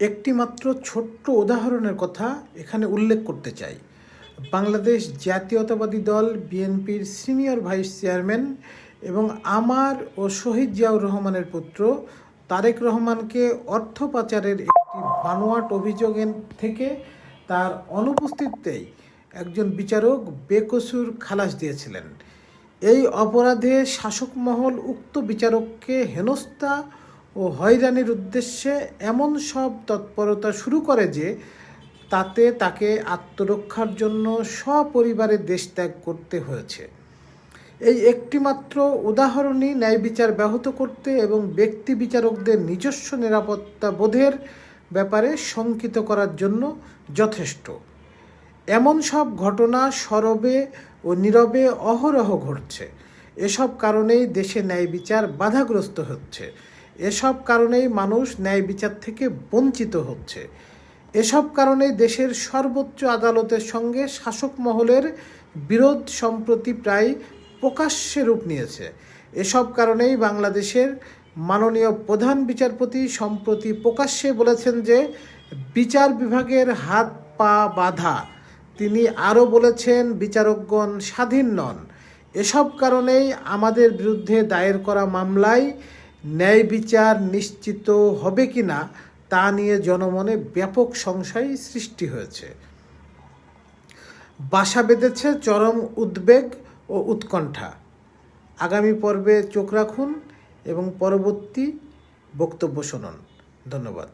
একটি মাত্র ছোট্ট উদাহরণের কথা এখানে উল্লেখ করতে চাই। বাংলাদেশ জাতীয়তাবাদী দল, বিএনপির সিনিয়র ভাইস চেয়ারম্যান এবং আমার ও শহীদ জিয়াউর রহমানের পুত্র তারেক রহমানকে অর্থ পাচারের একটি বানোয়াট অভিযোগের থেকে তার অনুপস্থিতিতেই একজন বিচারক বেকসুর খালাস দিয়েছিলেন। এই অপরাধে শাসক মহল উক্ত বিচারককে হেনস্থা ও হয়রানির উদ্দেশ্যে এমন সব তৎপরতা শুরু করে যে তাতে তাকে আত্মরক্ষার জন্য সপরিবারে দেশ ত্যাগ করতে হয়েছে। এই একটিমাত্র উদাহরণই ন্যায় বিচার ব্যাহত করতে এবং ব্যক্তি বিচারকদের নিজস্ব নিরাপত্তা বোধের ব্যাপারে শঙ্কিত করার জন্য যথেষ্ট। এমন সব ঘটনা সরবে ও নীরবে অহরহ ঘটছে। এসব কারণেই দেশে ন্যায় বিচার বাধাগ্রস্ত হচ্ছে। এসব কারণেই মানুষ ন্যায় বিচার থেকে বঞ্চিত হচ্ছে। এসব কারণেই দেশের সর্বোচ্চ আদালতের সঙ্গে শাসক মহলের বিরোধ সম্প্রতি প্রায় প্রকাশ্যে রূপ নিয়েছে। এসব কারণেই বাংলাদেশের মাননীয় প্রধান বিচারপতি সম্প্রতি প্রকাশ্যে বলেছেন যে, বিচার বিভাগের হাত পা বাঁধা। তিনি আরও বলেছেন, বিচারকগণ স্বাধীন নন। এসব কারণেই আমাদের বিরুদ্ধে দায়ের করা মামলায় ন্যায় বিচার নিশ্চিত হবে কি না তা নিয়ে জনমনে ব্যাপক সংশয় সৃষ্টি হয়েছে। বাসা বেঁধেছে চরম উদ্বেগ ও উৎকণ্ঠা। আগামী পর্বে চোখ রাখুন এবং পরবর্তী বক্তব্য শুনুন। ধন্যবাদ।